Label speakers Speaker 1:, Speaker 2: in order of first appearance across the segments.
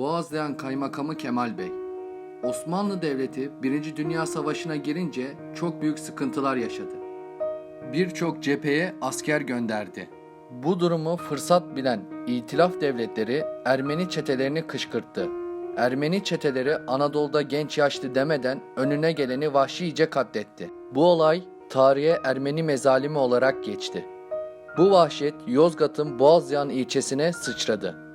Speaker 1: Boğazlayan Kaymakamı Kemal Bey Osmanlı Devleti 1. Dünya Savaşı'na girince çok büyük sıkıntılar yaşadı. Birçok cepheye asker gönderdi. Bu durumu fırsat bilen İtilaf devletleri Ermeni çetelerini kışkırttı. Ermeni çeteleri Anadolu'da genç yaşlı demeden önüne geleni vahşice katletti. Bu olay tarihe Ermeni mezalimi olarak geçti. Bu vahşet Yozgat'ın Boğazyan ilçesine sıçradı.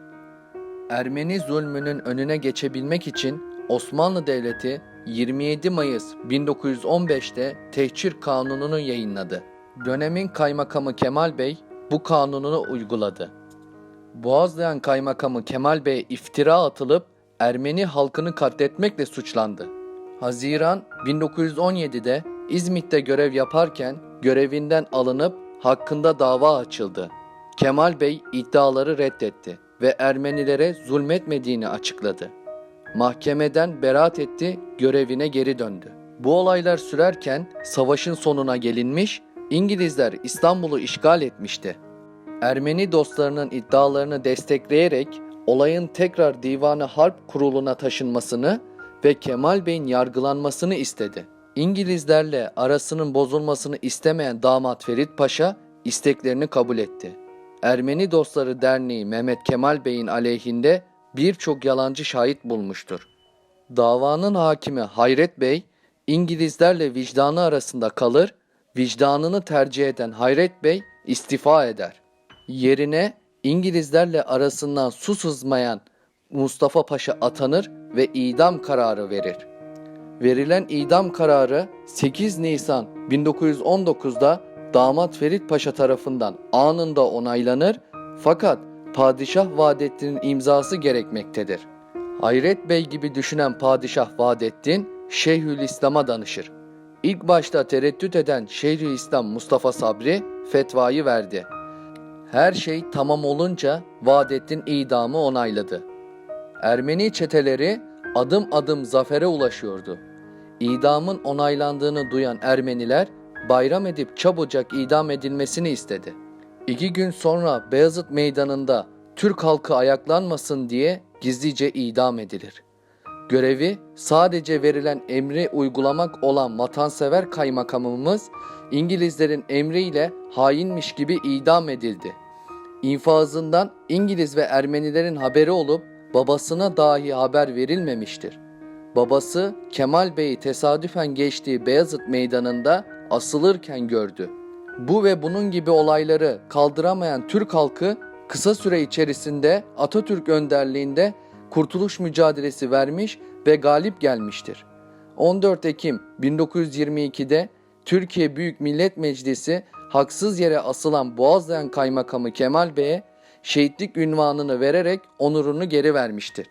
Speaker 1: Ermeni zulmünün önüne geçebilmek için Osmanlı Devleti 27 Mayıs 1915'te Tehcir Kanunu'nu yayınladı. Dönemin kaymakamı Kemal Bey bu kanununu uyguladı. Boğazlayan kaymakamı Kemal Bey iftira atılıp Ermeni halkını katletmekle suçlandı. Haziran 1917'de İzmit'te görev yaparken görevinden alınıp hakkında dava açıldı. Kemal Bey iddiaları reddetti ve Ermenilere zulmetmediğini açıkladı. Mahkemeden beraat etti, görevine geri döndü. Bu olaylar sürerken savaşın sonuna gelinmiş, İngilizler İstanbul'u işgal etmişti. Ermeni dostlarının iddialarını destekleyerek olayın tekrar Divanı Harp Kurulu'na taşınmasını ve Kemal Bey'in yargılanmasını istedi. İngilizlerle arasının bozulmasını istemeyen damat Ferit Paşa isteklerini kabul etti. Ermeni Dostları Derneği Mehmet Kemal Bey'in aleyhinde birçok yalancı şahit bulmuştur. Davanın hakimi Hayret Bey, İngilizlerle vicdanı arasında kalır, vicdanını tercih eden Hayret Bey istifa eder. Yerine İngilizlerle arasından su sızmayan Mustafa Paşa atanır ve idam kararı verir. Verilen idam kararı 8 Nisan 1919'da damat Ferit Paşa tarafından anında onaylanır fakat Padişah Vahdettin'in imzası gerekmektedir. Hayret Bey gibi düşünen Padişah Vahdettin Şeyhülislam'a danışır. İlk başta tereddüt eden Şeyhülislam Mustafa Sabri fetvayı verdi. Her şey tamam olunca Vahdettin idamı onayladı. Ermeni çeteleri adım adım zafere ulaşıyordu. İdamın onaylandığını duyan Ermeniler bayram edip çabucak idam edilmesini istedi. İki gün sonra Beyazıt Meydanı'nda Türk halkı ayaklanmasın diye gizlice idam edilir. Görevi sadece verilen emri uygulamak olan vatansever kaymakamımız İngilizlerin emriyle hainmiş gibi idam edildi. İnfazından İngiliz ve Ermenilerin haberi olup babasına dahi haber verilmemiştir. Babası Kemal Bey'i tesadüfen geçtiği Beyazıt Meydanı'nda asılırken gördü. Bu ve bunun gibi olayları kaldıramayan Türk halkı kısa süre içerisinde Atatürk önderliğinde kurtuluş mücadelesi vermiş ve galip gelmiştir. 14 Ekim 1922'de Türkiye Büyük Millet Meclisi haksız yere asılan Boğazlayan Kaymakamı Kemal Bey'e şehitlik ünvanını vererek onurunu geri vermiştir.